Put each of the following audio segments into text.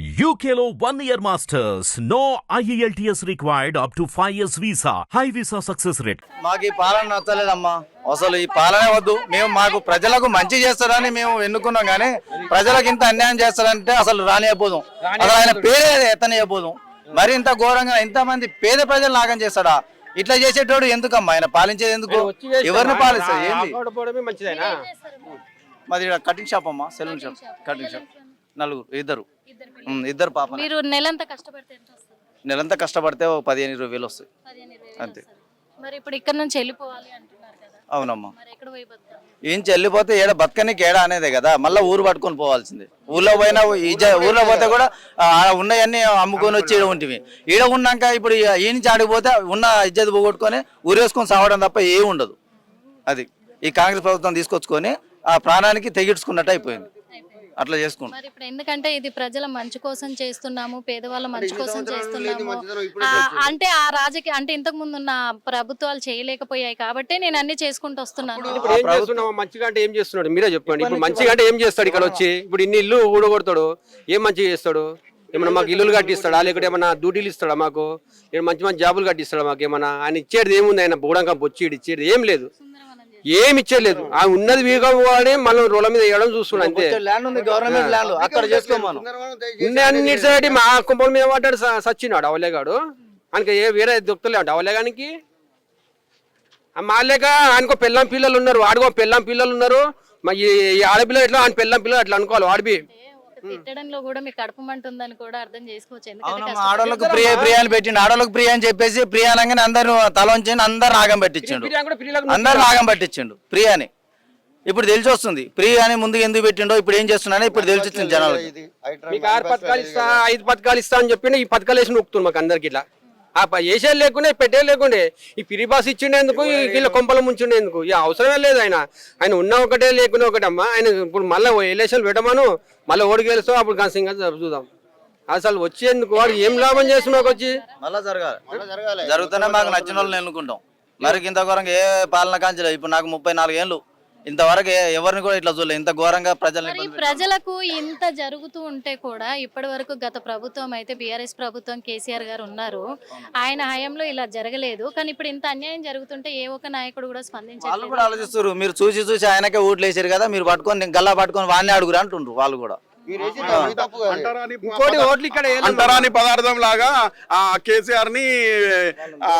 One year masters. No E IELTS required up to 5 years visa. High visa success rate. మాకు ఈ పాలన నచ్చలేదమ్మా. అసలు ఈ పాలన వద్దు. మేము మాకు ప్రజలకు మంచి చేస్తారని మేము ఎన్నుకున్నాం కానీ ప్రజలకు ఇంత అన్యాయం చేస్తారంటే అసలు రానియపోదాం అసలు ఆయన పేరే ఎత్తనియపోదాం మరి ఇంత ఘోరంగా ఇంతమంది పేద ప్రజలు నాగం చేస్తాడా? ఇట్లా చేసేటోడు ఎందుకమ్మా? ఆయన పాలించేది ఎందుకు? ఎవరిని పాలిస్తారు ఏంది? మాది కటింగ్ షాప్ అమ్మా సెలూన్ షాప్ కటింగ్ షాప్ నలుగురు ఇద్దరు. ఇద్దరు పాప మీరు నెలంతా కష్టపడితే ఎంత వస్తుంది? నెలంతా కష్టపడితే ఒక పదిహేను ఇరవై వేలు వస్తాయి. పదిహేను ఇరవై వేలు అంతే. వస్తుంది. మరి ఇప్పుడు ఇక్కడ నుంచి వెళ్ళిపోవాలి అంటున్నారు కదా. అవునమ్మా. మరి ఎక్కడ పోయి బతకాలి ఏం చెల్లిపోతే ఏడ బతకనికి ఏడ అనేదే కదా. మళ్ళీ ఊరు పట్టుకొని పోవాల్సిందే. ఊర్లో పోయినా ఈ జ- ఊర్లో పోతే కూడా ఆ, ఉన్నవన్నీ అమ్ముకొని వచ్చి ఈడ ఉంటుంది ఈడ ఉన్నాక ఇప్పుడు ఈ ఈ నుంచి ఆడికి పోతే ఉన్న ఇజ్జత్ పోగొట్టుకొని ఊరేసుకొని సావడం తప్ప ఏం ఉండదు. అది ఈ కాంగ్రెస్ ప్రభుత్వం తీసుకొచ్చుకొని ఆ ప్రాణానికి తెగించుకున్నట్టు అయిపోయింది. అట్లా చేసుకుంటాం మరి ఇప్పుడు ఎందుకంటే ఇది ప్రజల మంచి కోసం చేస్తున్నాము పేదవాళ్ళ మంచి కోసం చేస్తున్నాము. ఆ, అంటే ఆ రాజకీయ అంటే ఇంతకు ముందు ఉన్న ప్రభుత్వాలు చేయలేకపోయాయి కాబట్టి నేను అన్ని చేసుకుంటూ వస్తున్నాను. ఇప్పుడు ఏం చేస్తున్నావు? మంచిగా అంటే ఏం చేస్తున్నాడు? మీరే చెప్పండి. ఇప్పుడు మంచిగా అంటే ఏం చేస్తాడు ఇక్కడ వచ్చి? ఇప్పుడు ఇన్ని ఇల్లు ఊడగొడతాడు ఏం మంచిగా చేస్తాడు? ఏమన్నా మాకు ఇల్లులు కట్టిస్తాడా? లేకపోతే ఏమన్నా డ్యూటీలు ఇస్తాడా మాకు? మంచి మంచి జాబులు కట్టిస్తాడా మాకు? ఏమన్నా ఆయన ఇచ్చేది ఏముంది? ఆయన బూడంగా బొచ్చి ఇచ్చేది ఏం లేదు. ఏం ఇచ్చేది ఆ ఉన్నది వీగా వాడే మనం రోల మీద వేయడం చూస్తున్నాం అంతే. ల్యాండ్ ఉంది గవర్నమెంట్ ల్యాండ్ అక్కడ చేసుకోమను ఉన్న అన్ని సైడ్ మా కుంపల మీద పడ్డాడు సచ్చినాడు అవలేగాడు. ఆయనకి ఏ వేరే దొరుకుతలేడు అవలేగానికి. మాలేక ఆయనకో పెళ్ళం పిల్లలు ఉన్నారు ఆడుకో పెళ్ళం పిల్లలు ఉన్నారు. మా ఈ ఈ ఆడపిల్ల ఎట్లా ఆయన పెళ్ళం పిల్లలు అట్లా అనుకోవాలి వాడిపి ఒక తిట్టడంలో కూడా మీకు కడుపుమంటుందని కూడా అర్థం చేసుకోవచ్చు. ఎందుకంటే అవునమ్మా ఆడోళ్ళకు ప్రియ ప్రియ అని పెట్టిండు. ఆడోళ్ళకు ప్రియ అని చెప్పేసి ప్రియ అనగానే అందరు తల ఉంచి అందరు రాగం పెట్టించిండు. అందరు రాగం పట్టించిండు ప్రియ అని ఇప్పుడు తెలిసి వస్తుంది. ప్రియ అని ముందుకు ఎందుకు పెట్టిండో ఇప్పుడు ఏం చేస్తున్నాడో ఇప్పుడు తెలిసి వచ్చింది జనాలకి. మీకు ఆరు పథకాలు ఇస్తా ఐదు పథకాలు ఇస్తా అని చెప్పి ఈ పథకాలు వేసి నొక్కుతుంది మాకు అందరికి ఇట్లా. ఆ ప- వేసేది లేకుండే పెట్టే లేకుండే. ఈ పిరిబాస్ ఇచ్చిండేందుకు ఈ వీళ్ళ కొంపలు ముంచుండేందుకు. ఈ అవసరమే లేదు ఆయన. ఆయన ఉన్న ఒకటే లేకున్నా ఒకటే. అమ్మా ఆయన ఇప్పుడు మళ్ళీ ఎలక్షన్ పెట్టమను మళ్ళీ ఓడి గెలుస్తావు అప్పుడు కాసింగా చూద్దాం. అసలు వచ్చేందుకు వాడు ఏం లాభం చేస్తున్నావు వచ్చి మళ్ళా జరగాలి. జరుగుతూనే మాకు నచ్చిన వాళ్ళని ఎన్నుకుంటాం. మరి ఇంత ఏ పాలన కాంచలేదు. ఇప్పుడు నాకు ముప్పై నాలుగు ఏళ్ళు ఇంతవరకు ఎవరిని కూడా ఇట్లా చూడలేదు ఇంత ఘోరంగా ప్రజల్ని మరి ఇబ్బంది ప్రజలకు ఇంత జరుగుతూ ఉంటే కూడా ఇప్పటి వరకు గత ప్రభుత్వం అయితే బీఆర్ఎస్ ప్రభుత్వం కేసీఆర్ గారు ఉన్నారు. ఆయన హయాంలో ఇలా జరగలేదు. కానీ ఇప్పుడు ఇంత అన్యాయం జరుగుతుంటే ఏ ఒక్క నాయకుడు కూడా వాళ్ళు స్పందించట్లేదు కూడా ఆలోచిస్తారు మీరు చూసి చూసి ఆయనకే ఓట్లు వేసారు కదా మీరు పట్టుకొని గల్లా పట్టుకొని వాడిని అడుగురు అంటుండ్రు వాళ్ళు కూడా. ఇంకోటి ఓట్లు ఇక్కడ. అంటరాని పదార్థం లాగా ఆ కేసీఆర్ని ఆ,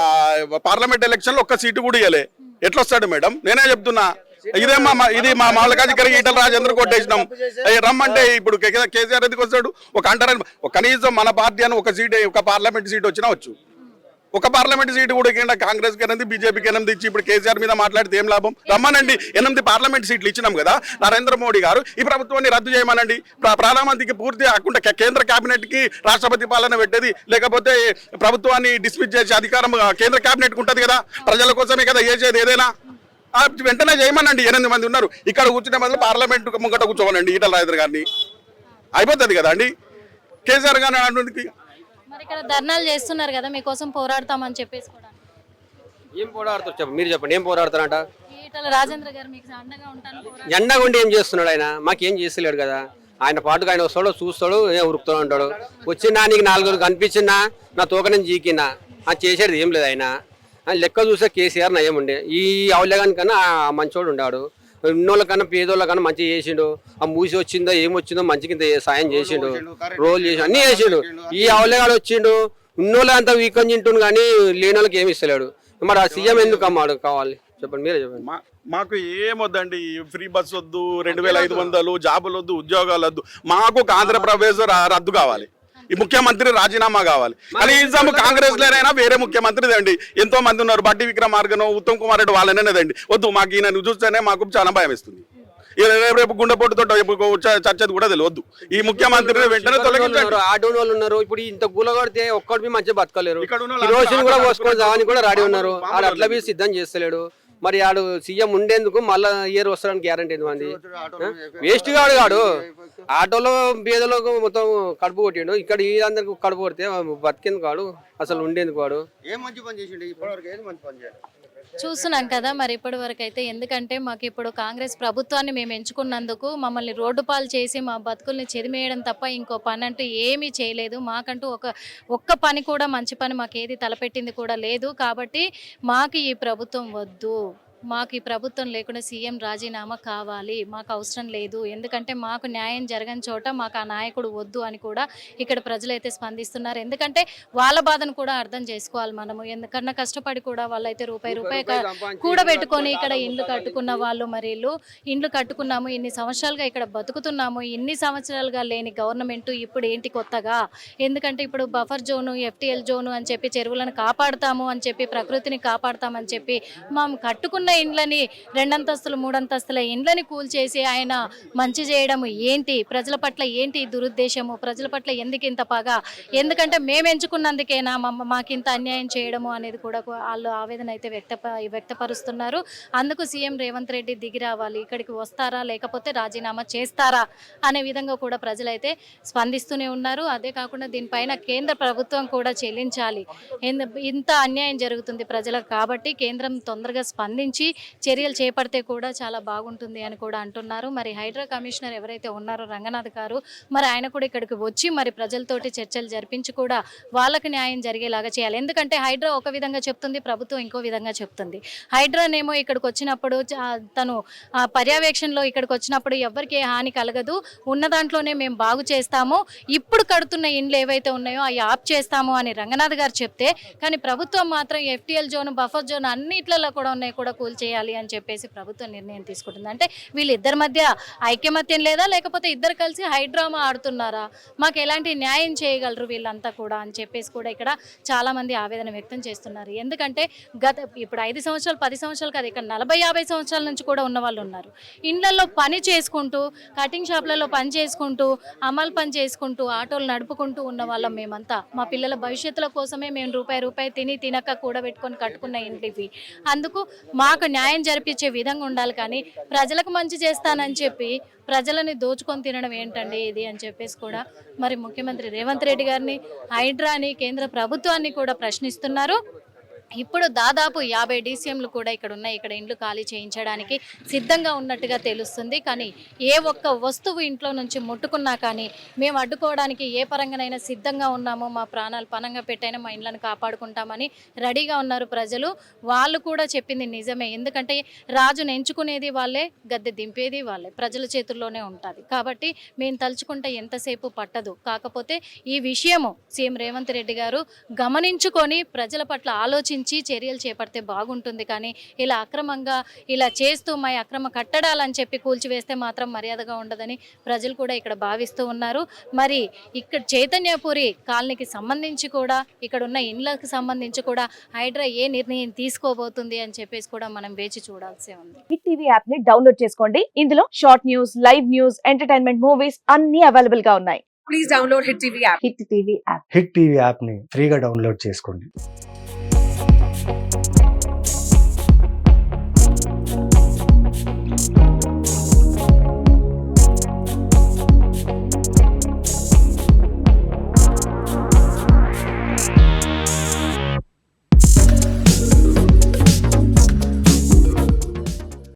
పార్లమెంట్ ఎలక్షన్లో ఒక్క సీటు కూడా ఇవ్వలే ఎట్లా వస్తాడు మేడం? నేనే చెప్తున్నా. ఇదే మా ఇది మా మామలకాజీ కరిగి ఈటల రాజేంద్ర కొట్టేసినాం. రమ్మంటే ఇప్పుడు కేసీఆర్ ఎందుకు వస్తాడు? ఒక అంటారని కనీసం మన పార్టీ అని ఒక సీట్ ఒక పార్లమెంట్ సీట్ వచ్చినా వచ్చు. ఒక పార్లమెంట్ సీటు కూడా కింద కాంగ్రెస్కి ఎనిమిది బీజేపీకి ఎనిమిది ఇచ్చి ఇప్పుడు కేసీఆర్ మీద మాట్లాడితే ఏం లాభం? రమ్మనండి ఎనిమిది పార్లమెంట్ సీట్లు ఇచ్చినాం కదా నరేంద్ర మోడీ గారు ఈ ప్రభుత్వాన్ని రద్దు చేయమనండి. ప్ర- ప్రధానమంత్రికి పూర్తి కాకుండా కేంద్ర కేబినెట్కి రాష్ట్రపతి పాలన పెట్టేది లేకపోతే ప్రభుత్వాన్ని డిస్మిస్ చేసే అధికారం కేంద్ర కేబినెట్కి ఉంటది కదా? ప్రజల కోసమే కదా చేసేది ఏదైనా? వెంటనే చేయమనండి. ఎనిమిది మంది ఉన్నారు. ఇక్కడ కూర్చునే బదులు పార్లమెంట్ ముంగట కూర్చోమనండి ఈటల రాజేంద్ర గారిని. అయిపోతుంది కదా అండి కేసీఆర్ గారిని అంటుంది మరి ఇక్కడ ధర్నాలు చేస్తున్నారు కదా మీకోసం పోరాడతామని చెప్పేసి కూడా. ఏం పోరాడతారు చెప్పండి మీరు చెప్పండి ఏం పోరాడతారంట? ఈటల రాజేంద్ర గారు మీకు అండగా ఉంటాను పోరాడు ఎండగా ఉండి ఏం చేస్తున్నాడు ఆయన? మాకేం చేస్తలేడు కదా. ఆయన పాటుగా ఆయన వస్తాడు చూస్తాడు ఏ ఉరుకుతూ ఉంటాడు వచ్చినా నీకు నాలుగురు కనిపించినా నా తోక నేను జీకినా అది చేసేది ఏం లేదు ఆయన. లెక్క చూస్తే కేసీఆర్ నయం ఉండే. ఈ అవలేగాని కన్నా మంచోడు ఉండాడు. ఉన్నోళ్ళ కన్నా పేదోళ్ళ కన్నా మంచిగా చేసిండు. ఆ మూసి వచ్చిందో ఏం వచ్చిందో మంచి కింద సాయం చేసిండు. రోల్ చేసి అన్ని చేసిండు. ఈ అవలేగాడు వచ్చిండు. ఉన్నోళ్ళ అంతా వీకం తింటుండు కానీ లేని వాళ్ళకి ఏమి ఇస్తలేడు. మరి ఆ సీఎం ఎందుకు అమ్మాడు కావాలి? చెప్పండి మీరే చెప్పండి. మాకు ఏమొద్దండి ఫ్రీ బస్ వద్దు రెండు వేల ఐదు వందలు జాబులు వద్దు ఉద్యోగాలు వద్దు. మాకు ఆంధ్రప్రదేశ్ రద్దు కావాలి. ఈ ముఖ్యమంత్రి రాజీనామా కావాలి. కనీసం కాంగ్రెస్ లోనైనా వేరే ముఖ్యమంత్రి అండి ఎంతో మంది ఉన్నారు. బట్టి విక్రమార్గను ఉత్తమ్ కుమార్ రెడ్డి వాళ్ళనేదండి వద్దు మాకు ఈయన చూస్తేనే మాకు చాలా భయం ఇస్తుంది రేపు గుండెపోటుతో చర్చది కూడా తెలియదు. ఈ ముఖ్యమంత్రిని వెంటనే తొలగించండి. ఉన్నారు ఆటో వాళ్ళు ఉన్నారు. ఇప్పుడు ఇంత గుల కొడితే ఒక్కటి మంచిగా బతకలేరు. కిరోసిన్ కూడా పోసుకొని దాని కూడా రెడీ ఉన్నారు. అట్లా సిద్ధం చేస్తలేడు. మరి ఆడు సీఎం ఉండేందుకు మళ్ళా ఇయర్ వస్తాడని గ్యారంటీ మంది వేస్ట్ గాడు కాడు ఆటోలో బీదలకు మొత్తం కడుపు కొట్టిండు. ఇక్కడ ఈ అందరికి కడుపు కొడితే బతికేందుకు కాడు అసలు ఉండేందుకు వాడు ఏం మంచి పని చేసిండు? ఇప్పటివరకు ఏది మంచి పని చేయాలి? చూస్తున్నాం కదా మరి ఇప్పటి వరకు అయితే. ఎందుకంటే మాకు ఇప్పుడు కాంగ్రెస్ ప్రభుత్వాన్ని మేము ఎంచుకున్నందుకు మమ్మల్ని రోడ్డు పాలు చేసి మా బతుకుల్ని చెదిమేయడం తప్ప ఇంకో పని అంటూ ఏమీ చేయలేదు. మాకంటూ ఒక ఒక్క పని కూడా మంచి పని మాకు ఏది తలపెట్టింది కూడా లేదు. కాబట్టి మాకు ఈ ప్రభుత్వం వద్దు. మాకు ఈ ప్రభుత్వం లేకుండా సీఎం రాజీనామా కావాలి మాకు అవసరం లేదు. ఎందుకంటే మాకు న్యాయం జరగని చోట మాకు ఆ నాయకుడు వద్దు అని కూడా ఇక్కడ ప్రజలైతే స్పందిస్తున్నారు. ఎందుకంటే వాళ్ళ బాధను కూడా అర్థం చేసుకోవాలి మనము. ఎందుకన్నా కష్టపడి కూడా వాళ్ళైతే రూపాయి రూపాయి కూడబెట్టుకొని ఇక్కడ ఇండ్లు కట్టుకున్న వాళ్ళు మరి ఇల్లు ఇండ్లు కట్టుకున్నాము ఇన్ని సంవత్సరాలుగా ఇక్కడ బతుకుతున్నాము ఇన్ని సంవత్సరాలుగా లేని గవర్నమెంట్ ఇప్పుడు ఏంటి కొత్తగా? ఎందుకంటే ఇప్పుడు బఫర్ జోను ఎఫ్టిఎల్ జోను అని చెప్పి చెరువులను కాపాడుతాము అని చెప్పి ప్రకృతిని కాపాడుతామని చెప్పి మనం కట్టుకున్న ఇండ్లని రెండంతస్తులు మూడంతస్తుల ఇండ్లని కూల్చేసి ఆయన మంచి చేయడం ఏంటి? ప్రజల పట్ల ఏంటి దురుద్దేశము? ప్రజల పట్ల ఎందుకు ఇంత పగ? ఎందుకంటే మేము ఎంచుకున్నందుకేనా మాకింత అన్యాయం చేయడము అనేది కూడా వాళ్ళు ఆవేదన అయితే వ్యక్త వ్యక్తపరుస్తున్నారు. అందుకు సీఎం రేవంత్ రెడ్డి దిగి రావాలి. ఇక్కడికి వస్తారా? లేకపోతే రాజీనామా చేస్తారా? అనే విధంగా కూడా ప్రజలైతే స్పందిస్తూనే ఉన్నారు. అదే కాకుండా దీనిపైన కేంద్ర ప్రభుత్వం కూడా చెల్లించాలి. ఎందు- ఇంత అన్యాయం జరుగుతుంది ప్రజలకు కాబట్టి కేంద్రం తొందరగా స్పందించి చర్యలు చేపడితే కూడా చాలా బాగుంటుంది అని కూడా అంటున్నారు. మరి హైడ్రా కమిషనర్ ఎవరైతే ఉన్నారో రంగనాథ్ గారు మరి ఆయన కూడా ఇక్కడికి వచ్చి మరి ప్రజలతోటి చర్చలు జరిపించి కూడా వాళ్ళకి న్యాయం జరిగేలాగా చేయాలి. ఎందుకంటే హైడ్రా ఒక విధంగా చెప్తుంది ప్రభుత్వం ఇంకో విధంగా చెప్తుంది. హైడ్రానేమో ఇక్కడికి వచ్చినప్పుడు తను ఆ పర్యవేక్షణలో ఇక్కడికి వచ్చినప్పుడు ఎవరికి ఏ హాని కలగదు. ఉన్న దాంట్లోనే మేము బాగు చేస్తాము. ఇప్పుడు కడుతున్న ఇండ్లు ఏవైతే ఉన్నాయో అవి ఆప్ చేస్తాము అని రంగనాథ్ గారు చెప్తే కానీ ప్రభుత్వం మాత్రం ఎఫ్టీఎల్ జోన్ బఫర్ జోన్ అన్నిట్లలో కూడా ఉన్నాయి కూడా కూల్ చేయాలి అని చెప్పేసి ప్రభుత్వం నిర్ణయం తీసుకుంటుంది. అంటే వీళ్ళిద్దరి మధ్య ఐక్యమత్యం లేదా లేకపోతే ఇద్దరు కలిసి హైడ్రామా ఆడుతున్నారా? మాకు ఎలాంటి న్యాయం చేయగలరు వీళ్ళంతా కూడా అని చెప్పేసి కూడా ఇక్కడ చాలామంది ఆవేదన వ్యక్తం చేస్తున్నారు. ఎందుకంటే గత ఇప్పుడు ఐదు సంవత్సరాలు పది సంవత్సరాలు కాదు ఇక్కడ నలభై యాభై సంవత్సరాల నుంచి కూడా ఉన్న వాళ్ళు ఉన్నారు. ఇండ్లలో పని చేసుకుంటూ కటింగ్ షాప్లలో పని చేసుకుంటూ అమలు పని చేసుకుంటూ ఆటోలు నడుపుకుంటూ ఉన్న వాళ్ళం మేమంతా. మా పిల్లల భవిష్యత్తుల కోసమే మేము రూపాయి రూపాయి తిని తినక కూడబెట్టుకొని కట్టుకున్న ఇంటివి అందుకు మా ప్రజలకు న్యాయం జరిపించే విధంగా ఉండాలి కానీ ప్రజలకు మంచి చేస్తానని చెప్పి ప్రజలని దోచుకొని తినడం ఏంటండి ఇది అని చెప్పేసి కూడా మరి ముఖ్యమంత్రి రేవంత్ రెడ్డి గారిని హైడ్రాని కేంద్ర ప్రభుత్వాన్ని కూడా ప్రశ్నిస్తున్నారు. ఇప్పుడు దాదాపు యాభై డీసీఎంలు కూడా ఇక్కడ ఉన్నాయి. ఇక్కడ ఇండ్లు ఖాళీ చేయించడానికి సిద్ధంగా ఉన్నట్టుగా తెలుస్తుంది. కానీ ఏ ఒక్క వస్తువు ఇంట్లో నుంచి ముట్టుకున్నా కానీ మేము అడ్డుకోవడానికి ఏ పరంగానైనా సిద్ధంగా ఉన్నామో మా ప్రాణాలు పనంగా పెట్టైనా మా ఇండ్లను కాపాడుకుంటామని రెడీగా ఉన్నారు ప్రజలు. వాళ్ళు కూడా చెప్పింది నిజమే. ఎందుకంటే రాజును ఎంచుకునేది వాళ్ళే గద్దె దింపేది వాళ్ళే. ప్రజల చేతుల్లోనే ఉంటుంది. కాబట్టి మేము తలుచుకుంటే ఎంతసేపు పట్టదు. కాకపోతే ఈ విషయము సీఎం రేవంత్ రెడ్డి గారు గమనించుకొని ప్రజల పట్ల ఆలోచించి చర్యలు చేపడితే బాగుంటుంది. కానీ ఇలా అక్రమంగా ఇలా చేస్తూ మా అక్రమ కట్టడాలని చెప్పి కూల్చివేస్తే మాత్రం మర్యాదగా ఉండదని ప్రజలు కూడా ఇక్కడ భావిస్తూ ఉన్నారు. మరి ఇక్కడ చైతన్యపురి కాలనీకి సంబంధించి కూడా ఇక్కడ ఉన్న ఇండ్లకు సంబంధించి కూడా హైడ్రా ఏ నిర్ణయం తీసుకోబోతుంది అని చెప్పేసి కూడా మనం వేచి చూడాల్సి ఉంది. హిట్ టీవీ యాప్ని డౌన్లోడ్ చేసుకోండి. ఇందులో short news live news entertainment movies అన్ని అవైలబుల్గా ఉన్నాయి. please download Hit TV app. Hit TV app. Hit TV యాప్ని ఫ్రీగా డౌన్లోడ్ చేసుకోండి.